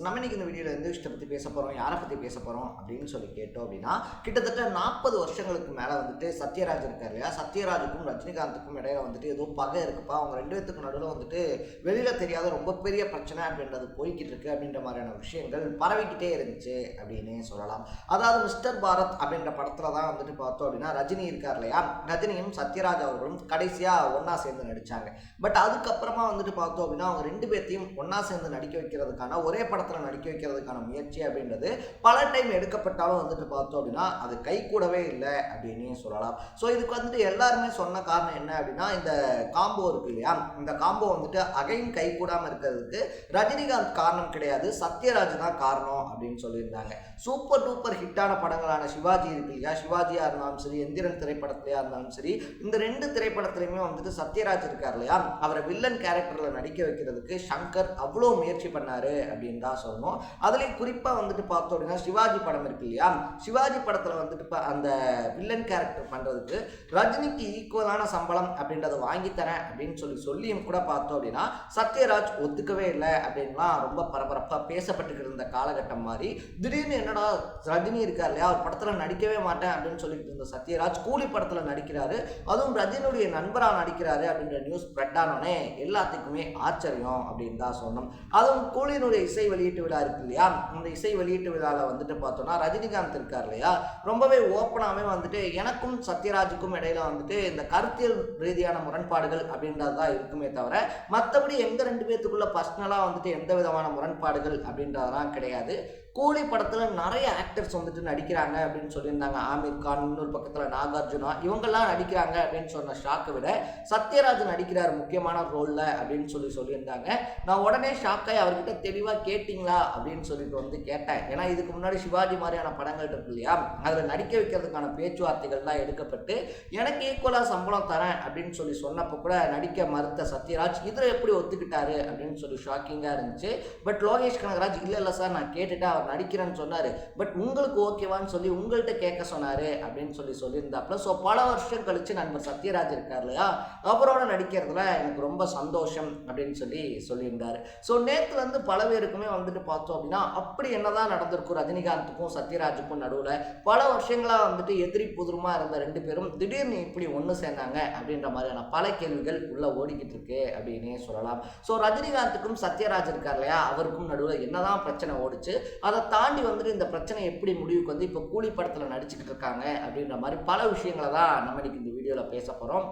நம்ம இன்னைக்கு இந்த வீடியோவில் எந்த விஷயத்தை பற்றி பேச போகிறோம் யாரை பற்றி பேச போகிறோம் அப்படின்னு சொல்லி கேட்டோம் அப்படின்னா கிட்டத்தட்ட நாற்பது வருஷங்களுக்கு மேலே வந்துட்டு சத்யராஜ் இருக்கார் இல்லையா? சத்யராஜுக்கும் ரஜினிகாந்துக்கும் இடையில வந்துட்டு ஏதோ பகை இருக்குப்பா. அவங்க ரெண்டு பேத்துக்கு நடுவில் வந்துட்டு வெளியில் தெரியாத ரொம்ப பெரிய பிரச்சனை அப்படின்றது போய்கிட்டு இருக்கு அப்படின்ற மாதிரியான விஷயங்கள் பரவிக்கிட்டே இருந்துச்சு அப்படின்னு சொல்லலாம். அதாவது மிஸ்டர் பாரத் அப்படின்ற படத்தில் தான் வந்துட்டு பார்த்தோம் அப்படின்னா ரஜினி இருக்கார் இல்லையா? ரஜினியும் சத்யராஜ் அவர்களும் கடைசியாக ஒன்றா சேர்ந்து நடித்தாங்க பட் அதுக்கப்புறமா வந்துட்டு பார்த்தோம் அப்படின்னா அவங்க ரெண்டு பேர்த்தையும் ஒன்றா சேர்ந்து நடிக்க வைக்கிறதுக்கான ஒரே படத்தில் நடிக்க வைக்கிறதுக்கான முயற்சி அப்படின்றது பல டைம் எடுக்கப்பட்டாலும் வந்துட்டு பார்த்தோம் அப்படின்னா அது கை கூடவே இல்லை அப்படின்னு சொல்லலாம். ஸோ இதுக்கு வந்துட்டு எல்லாருமே சொன்ன காரணம் என்ன அப்படின்னா இந்த காம்போ இருக்கு இல்லையா? இந்த காம்போ வந்துட்டு அகைன் கை கூடாமல் இருக்கிறதுக்கு ரஜினிகாந்த் காரணம் கிடையாது சத்யராஜ் தான் காரணம் அப்படின்னு சொல்லியிருந்தாங்க. சூப்பர் டூப்பர் ஹிட்டான படங்களான சிவாஜி இருக்கு இல்லையா? சிவாஜியாக இருந்தாலும் சரி எந்திரன் திரைப்படத்திலையா இருந்தாலும் சரி இந்த ரெண்டு திரைப்படத்துலையுமே வந்துட்டு சத்யராஜ் இருக்கார் இல்லையா? அவரை வில்லன் கேரக்டரில் நடிக்க வைக்கிறதுக்கு சங்கர் அவ்வளோ முயற்சி பண்ணாரு அப்படின்னு தான் சொல்லணும். அதுலேயும் குறிப்பாக வந்துட்டு பார்த்தோம் அப்படின்னா சிவாஜி படம் இருக்கு இல்லையா? சிவாஜி படத்தில் வந்துட்டு இப்போ அந்த வில்லன் கேரக்டர் பண்ணுறதுக்கு ரஜினிக்கு ஈக்குவலான சம்பளம் அப்படின்றத வாங்கி தரேன் அப்படின்னு சொல்லி சொல்லியும் கூட பார்த்தோம் அப்படின்னா சத்யராஜ் ஒத்துக்கவே இல்லை அப்படின்லாம் ரொம்ப பரபரப்பாக பேசப்பட்டுக்கிட்டு இருந்த காலகட்டம் மாதிரி திடீர்னு என்னடா ரஜினி இருக்கார் இல்லையா? அவர் படத்தில் நடிக்கவே மாட்டேன் அப்படின்னு சொல்லிட்டு இருந்த சத்யராஜ் கூலி படத்தில் நடிக்கிறாரு. அதுவும் ரஜினுடைய நண்பராக நடிக்கிறாரு அப்படின்ற நியூஸ் ஸ்ப்ரெட் ஆனோடனே எல்லாத்துக்குமே ஆச்சரியம் அப்படின்னு தான் சொன்னோம். அதுவும் கூலியினுடைய இசை வெளியீட்டு விழா இருக்கு இல்லையா? அந்த இசை வெளியீட்டு விழாவில் வந்துட்டு பார்த்தோம்னா ரஜினிகாந்த் இருக்கார் இல்லையா? ரொம்பவே ஓப்பனாகவே வந்துட்டு எனக்கும் சத்யராஜுக்கும் இடையில வந்துட்டு இந்த கருத்தியல் ரீதியான முரண்பாடுகள் அப்படின்றது தான் இருக்குமே தவிர மற்றபடி எங்கள் ரெண்டு பேர்த்துக்குள்ள பர்சனலாக வந்துட்டு எந்த விதமான முரண்பாடுகள் அப்படின்றதெல்லாம் கிடையாது. கூலி படத்தில் நிறைய ஆக்டர்ஸ் வந்துட்டு நடிக்கிறாங்க அப்படின்னு சொல்லியிருந்தாங்க. ஆமீர் கான் இன்னொரு பக்கத்தில் நாகார்ஜுனா இவங்கெல்லாம் நடிக்கிறாங்க அப்படின்னு சொன்ன ஷாக்கை விட சத்யராஜ் நடிக்கிறார் முக்கியமான ரோலில் அப்படின்னு சொல்லி சொல்லியிருந்தாங்க. நான் உடனே ஷாக்காய் அவர்கிட்ட தெளிவாக கேட்டிங்களா? அப்படின்னு சொல்லிட்டு வந்து கேட்டேன். ஏன்னா இதுக்கு முன்னாடி சிவாஜி மாதிரியான படங்கள் இருக்கு இல்லையா? அதில் நடிக்க வைக்கிறதுக்கான பேச்சுவார்த்தைகள்லாம் எடுக்கப்பட்டு எனக்கு ஈக்குவலாக சம்பளம் தரேன் அப்படின்னு சொல்லி சொன்னப்போ கூட நடிக்க மறுத்த சத்யராஜ் இதில் எப்படி ஒத்துக்கிட்டாரு அப்படின்னு சொல்லி ஷாக்கிங்காக இருந்துச்சு. பட் லோகேஷ் கனகராஜ் இல்லை இல்லை சார் நான் கேட்டுட்டு அவர் நடிக்கிறேன்னு சொன்னார். பட் உங்களுக்கு ஓகேவான்னு சொல்லி உங்கள்கிட்ட கேட்க சொன்னார் அப்படின்னு சொல்லி சொல்லியிருந்தாப்புல. ஸோ பல வருஷம் கழித்து நண்பர் சத்யராஜ் இருக்கார் இல்லையா? அவரோட நடிக்கிறதுல எனக்கு ரொம்ப சந்தோஷம் அப்படின்னு சொல்லி சொல்லியிருந்தார். ஸோ நேற்று வந்து பல பேருக்குமே வந்துட்டு பார்த்தோம் அப்படின்னா அப்படி என்னதான் நடந்திருக்கும் ரஜினிகாந்துக்கும் சத்யராஜுக்கும் நடுவில் பல வருஷங்களாக வந்துட்டு எதிரி புதுருமா இருந்த ரெண்டு பேரும் திடீர்னு இப்படி ஒன்று சேர்ந்தாங்க அப்படின்ற மாதிரியான பல கேள்விகள் உள்ள ஓடிக்கிட்டு இருக்கு அப்படின்னே சொல்லலாம். ஸோ ரஜினிகாந்துக்கும் சத்யராஜ் இருக்கார் இல்லையா? அவருக்கும் நடுவில் என்னதான் பிரச்சனை ஓடிச்சு அதை தாண்டி வந்துட்டு இந்த பிரச்சனை எப்படி முடிவுக்கு வந்து இப்போ கூலி படத்தில் நடிச்சுக்கிட்டு இருக்காங்க அப்படின்ற மாதிரி பல விஷயங்களை தான் நம்ம இன்னைக்கு இந்த வீடியோவில் பேச போகிறோம்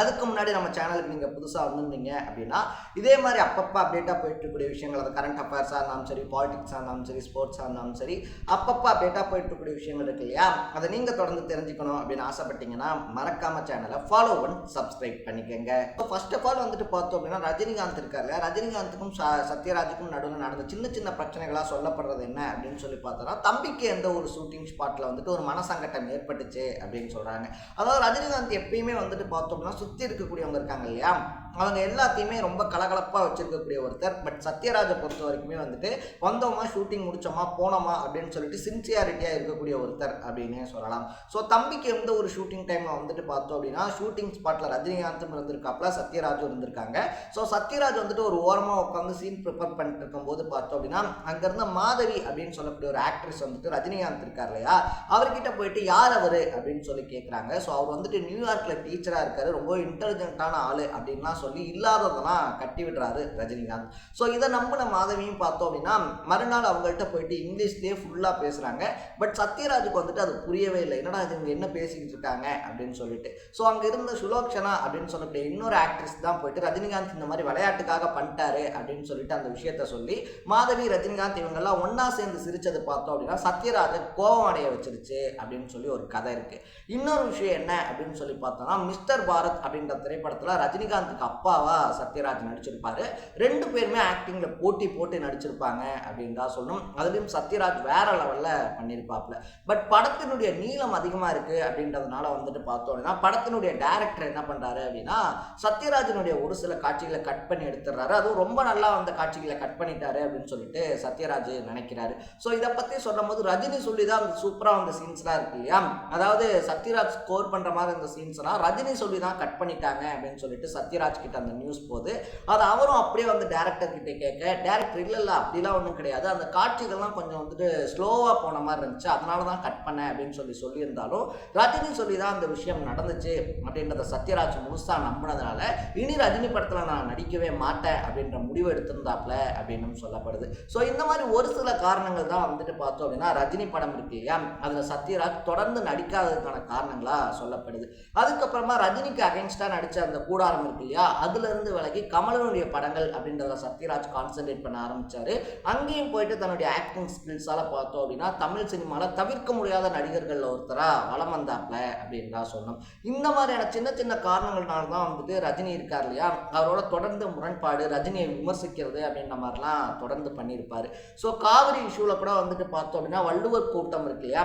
அதுக்கு முன்னாடி நம்ம சேனலுக்கு நீங்கள் புதுசாக வந்திருந்தீங்க அப்படின்னா இதே மாதிரி அப்பப்போ அப்டேட்டாக போயிட்டு இருக்கக்கூடிய விஷயங்கள் அது கரண்ட் அஃபேர்ஸாக இருந்தாலும் சரி பாலிடிக்ஸாக இருந்தாலும் சரி ஸ்போர்ட்ஸாக இருந்தாலும் சரி அப்பப்போ அப்டேட்டாக போயிட்டு இருக்கக்கூடிய விஷயங்கள் இருக்கு இல்லையா? அதை நீங்கள் தொடர்ந்து தெரிஞ்சுக்கணும் அப்படின்னு ஆசைப்பட்டீங்கன்னா மறக்காம சேனலை ஃபாலோ பண்ண சப்ஸ்கிரைப் பண்ணிக்கோங்க. இப்போ ஃபர்ஸ்ட் ஆஃப் ஆல் வந்துட்டு பார்த்தோம் அப்படின்னா ரஜினிகாந்த் இருக்காரு இல்லையா? ரஜினிகாந்துக்கும் சத்யராஜுக்கும் நடுவில் நடந்த சின்ன சின்ன பிரச்சனைகளாக சொல்லப்படுறது என்ன அப்படின்னு சொல்லி பார்த்தோம்னா தம்பிக்கு எந்த ஒரு ஷூட்டிங் ஸ்பாட்டில் வந்துட்டு ஒரு மனசங்கட்டம் ஏற்பட்டுச்சு அப்படின்னு சொல்கிறாங்க அதாவது ரஜினிகாந்த் எப்பயுமே வந்துட்டு பார்த்தோம்னா சுற்றி இருக்கக்கூடியவங்க இருக்காங்க இல்லையா? அவங்க எல்லாத்தையுமே ரொம்ப கலகலப்பாக வச்சுருக்கக்கூடிய ஒருத்தர். பட் சத்யராஜை பொறுத்த வரைக்குமே வந்துட்டு வந்தோமா ஷூட்டிங் முடித்தோமா போனோமா? அப்படின்னு சொல்லிட்டு சின்சியாரிட்டியாக இருக்கக்கூடிய ஒருத்தர் அப்படின்னே சொல்லலாம். ஸோ தம்பிக்கு எந்த ஒரு ஷூட்டிங் டைமில் வந்துட்டு பார்த்தோம் அப்படின்னா ஷூட்டிங் ஸ்பாட்டில் ரஜினிகாந்தும் இருந்திருக்காப்ல சத்யராஜும் இருந்திருக்காங்க. ஸோ சத்யராஜ் வந்துட்டு ஒரு ஓரமாக உட்காந்து சீன் ப்ரிப்பேர் பண்ணிட்டு இருக்கும்போது பார்த்தோம் அப்படின்னா அங்கேருந்த மாதவி அப்படின்னு சொல்லக்கூடிய ஒரு ஆக்ட்ரஸ் வந்துட்டு ரஜினிகாந்த் இருக்கார் இல்லையா? அவர்கிட்ட போயிட்டு யார் அவர்? அப்படின்னு சொல்லி கேட்குறாங்க ஸோ அவர் வந்துட்டு நியூயார்க்கில் டீச்சராக இருக்கார். ரொம்ப இன்டெலிஜென்ட்டான ஆள் அப்படின்லாம் சொல்லி இல்லாததெல்லாம் கட்டி விடுறாரு ரஜினிகாந்த். ஸோ இதை நம்பின மாதவியும் பார்த்தோம் அப்படின்னா மறுநாள் அவங்கள்ட்ட போயிட்டு இங்கிலீஷ்லேயே ஃபுல்லாக பேசுகிறாங்க பட் சத்யராஜுக்கு வந்துட்டு அது புரியவே இல்லை. என்னடா இது இவங்க என்ன பேசிக்கிட்டு இருக்காங்க அப்படின்னு சொல்லிட்டு. ஸோ அங்கே இருந்த சுலோக்ஷனா அப்படின்னு சொல்லக்கூடிய இன்னொரு ஆக்ட்ரஸ் தான் போயிட்டு ரஜினிகாந்த் இந்த மாதிரி விளையாட்டுக்காக பண்ணிட்டாரு அப்படின்னு சொல்லிட்டு அந்த விஷயத்த சொல்லி மாதவி ரஜினிகாந்த் இவங்கெல்லாம் ஒன்றா சேர்ந்து சிரிச்சது பார்த்தோம் அப்படின்னா சத்யராஜை கோபம் அடைய வச்சிருச்சு அப்படின்னு சொல்லி ஒரு கதை இருக்குது இன்னொரு விஷயம் என்ன அப்படின்னு சொல்லி பார்த்தோம்னா மிஸ்டர் பாரத் அப்படின்ற திரைப்படத்தில் ரஜினிகாந்துக்கு அப்பாவா சத்யராஜ் நடிச்சிருப்பாரு. ரெண்டு பேருமே ஆக்டிங்கில் போட்டி போட்டு நடிச்சிருப்பாங்க அப்படின்னு தான் சொல்லணும். அதுலேயும் சத்யராஜ் வேற லெவலில் பண்ணியிருப்பாப்புல பட் படத்தினுடைய நீளம் அதிகமாக இருக்குது அப்படின்றதுனால வந்துட்டு பார்த்தோம் அப்படின்னா படத்தினுடைய டேரக்டர் என்ன பண்ணுறாரு அப்படின்னா சத்யராஜனுடைய ஒரு சில காட்சிகளை கட் பண்ணி எடுத்துடுறாரு. அதுவும் ரொம்ப நல்லா அந்த காட்சிகளை கட் பண்ணிட்டாரு அப்படின்னு சொல்லிட்டு சத்யராஜ் நினைக்கிறாரு. ஸோ இதை பற்றி சொல்லும் போது ரஜினி சொல்லி தான் அந்த சூப்பராக அந்த சீன்ஸ்லாம் இருக்கு இல்லையா? அதாவது சத்யராஜ் ஸ்கோர் பண்ணுற மாதிரி அந்த சீன்ஸ்லாம் ரஜினி சொல்லி தான் கட் கட் பண்ணிட்டாங்க அப்படின்னு சொல்லிட்டு சத்யராஜ் கிட்ட அந்த நியூஸ் போகுது அது அவரும் அப்படியே வந்து டேரக்டர் கிட்ட கேட்க டேரக்டர் இல்லை இல்லை அப்படிலாம் ஒன்றும் கிடையாது. அந்த காட்சிகள்லாம் கொஞ்சம் வந்துட்டு ஸ்லோவாக போன மாதிரி இருந்துச்சு. அதனால தான் கட் பண்ணேன் அப்படின்னு சொல்லி சொல்லியிருந்தாலும் ரஜினி சொல்லி தான் அந்த விஷயம் நடந்துச்சு அப்படின்றத சத்யராஜ் முழுசா நம்பினதுனால இனி ரஜினி படத்தில் நான் நடிக்கவே மாட்டேன் அப்படின்ற முடிவு எடுத்திருந்தாப்ல அப்படின்னு சொல்லப்படுது. ஸோ இந்த மாதிரி ஒரு சில காரணங்கள் தான் வந்துட்டு பார்த்தோம் அப்படின்னா ரஜினி படம் இருக்கு இல்லையா? அதில் சத்யராஜ் தொடர்ந்து நடிக்காததுக்கான காரணங்களாக சொல்லப்படுது. அதுக்கப்புறமா ரஜினிக்கு அகைன்ஸ்டாக நடித்த அந்த கூடாரம் இருக்கு இல்லையா? அதுலேருந்து விலகி கமலனுடைய படங்கள் அப்படின்றத சத்யராஜ் கான்சென்ட்ரேட் பண்ண ஆரம்பித்தார் அங்கேயும் போயிட்டு தன்னுடைய ஆக்டிங் ஸ்கில்ஸால் பார்த்தோம் அப்படின்னா தமிழ் சினிமாவில் தவிர்க்க முடியாத நடிகர்களில் ஒருத்தராக வலம் வந்தாப்ல அப்படின்னு தான் சொன்னோம் இந்த மாதிரியான சின்ன சின்ன காரணங்கள்னால தான் வந்துட்டு ரஜினி இருக்கார் இல்லையா? அவரோட தொடர்ந்து முரண்பாடு ரஜினியை விமர்சிக்கிறது அப்படின்ற மாதிரிலாம் தொடர்ந்து பண்ணியிருப்பார். ஸோ காவிரி இஷ்யூவில் கூட வந்துட்டு பார்த்தோம் அப்படின்னா வள்ளுவர் கூட்டம் இருக்கு இல்லையா?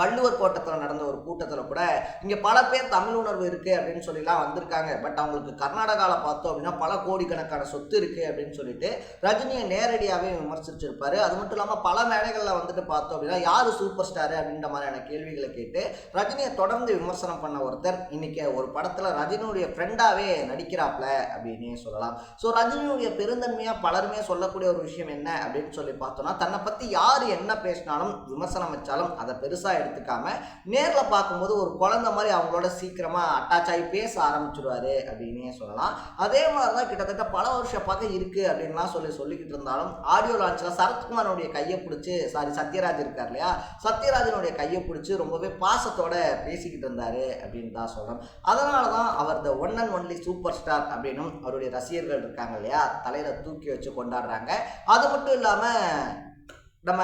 வள்ளுவர் கோட்டத்தில் நடந்த ஒரு கூட்டத்தில் கூட இங்கே பல பேர் தமிழ் உணர்வு இருக்குது அப்படின்னு சொல்லிலாம் வந்திருக்காங்க. பட் அவங்களுக்கு கர்நாடகாவில் பார்த்தோம் அப்படின்னா பல கோடிக்கணக்கான சொத்து இருக்குது அப்படின்னு சொல்லிட்டு ரஜினியை நேரடியாகவே விமர்சிச்சிருப்பாரு. அது மட்டும் இல்லாமல் பல மேடைகளில் வந்துட்டு பார்த்தோம் அப்படின்னா யார் சூப்பர் ஸ்டாரு அப்படின்ற மாதிரியான கேள்விகளை கேட்டு ரஜினியை தொடர்ந்து விமர்சனம் பண்ண ஒருத்தர் இன்னைக்கு ஒரு படத்தில் ரஜினியுடைய ஃப்ரெண்டாகவே நடிக்கிறாப்ல அப்படின்னே சொல்லலாம். ஸோ ரஜினியுடைய பெருந்தன்மையாக பலருமே சொல்லக்கூடிய ஒரு விஷயம் என்ன அப்படின்னு சொல்லி பார்த்தோம்னா தன்னை பற்றி யார் என்ன பேசினாலும் விமர்சனம் வச்சாலும் அதை பெருசாக எடுத்துக்காம நேரில் பார்க்கும்போது ஒரு குழந்தை மாதிரி அவங்களோட சீக்கிரமாக அட்டாச் ஆகி பேச ஆரம்பிச்சிருவாரு அப்படின்னே சொல்லலாம். அதே மாதிரி தான் கிட்டத்தட்ட பல வருஷம் பக்கம் இருக்குது அப்படின்லாம் சொல்லி சொல்லிக்கிட்டு இருந்தாலும் ஆடியோ லான்ச்சில் சரத்குமாரனுடைய கையை பிடிச்சி சாரி சத்யராஜ் இருக்கார் இல்லையா? சத்யராஜனுடைய கையை பிடிச்சி ரொம்பவே பாசத்தோட பேசிக்கிட்டு இருந்தாரு அப்படின்னு தான் சொல்கிறோம் அதனால தான் அவர் the one and only super star அப்படின்னும் அவருடைய ரசிகர்கள் இருக்காங்க இல்லையா? தலையில் தூக்கி வச்சு கொண்டாடுறாங்க. அது மட்டும் இல்லாமல் நம்ம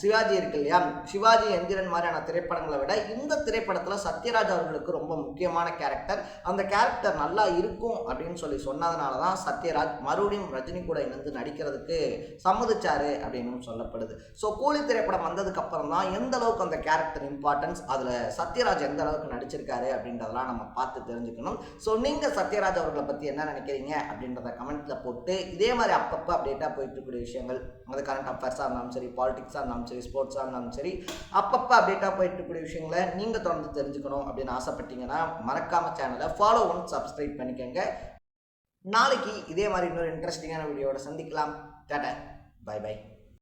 சிவாஜி இருக்கு இல்லையா? சிவாஜி எந்திரன் மாதிரியான திரைப்படங்களை விட இந்த திரைப்படத்தில் சத்யராஜ் அவர்களுக்கு ரொம்ப முக்கியமான கேரக்டர் அந்த கேரக்டர் நல்லா இருக்கும் அப்படின்னு சொல்லி சொன்னதுனால தான் சத்யராஜ் மறுபடியும் ரஜினி கூட இணைந்து நடிக்கிறதுக்கு சம்மதிச்சாரு அப்படின்னு சொல்லப்படுது. ஸோ கூலி திரைப்படம் வந்ததுக்கு அப்புறம் தான் எந்த அளவுக்கு அந்த கேரக்டர் இம்பார்ட்டன்ஸ் அதில் சத்யராஜ் எந்த அளவுக்கு நடிச்சிருக்காரு அப்படின்றதெல்லாம் நம்ம பார்த்து தெரிஞ்சுக்கணும். ஸோ நீங்கள் சத்யராஜ் அவர்களை பற்றி என்ன நினைக்கிறீங்க அப்படின்றத கமெண்ட்டில் போட்டு இதே மாதிரி அப்பப்போ அப்டேட்டாக போயிட்டு இருக்கக்கூடிய விஷயங்கள் அது கரண்ட் அஃபேர்ஸாக இருந்தாலும் சரி பாலிடிக்ஸாக இருந்தாலும் சரி ஸ்போர்ட்ஸாக இருந்தாலும் சரி அப்பப்போ அப்டேட்டாக போயிட்டு இருக்கக்கூடிய விஷயங்களை நீங்கள் தொடர்ந்து தெரிஞ்சுக்கணும் அப்படின்னு ஆசைப்பட்டீங்கன்னா மறக்காமல் சேனலை ஃபாலோ ஒன் சப்ஸ்கிரைப் பண்ணிக்கோங்க. நாளைக்கு இதே மாதிரி இன்னொரு இன்ட்ரெஸ்டிங்கான வீடியோட சந்திக்கலாம். டாடா. By by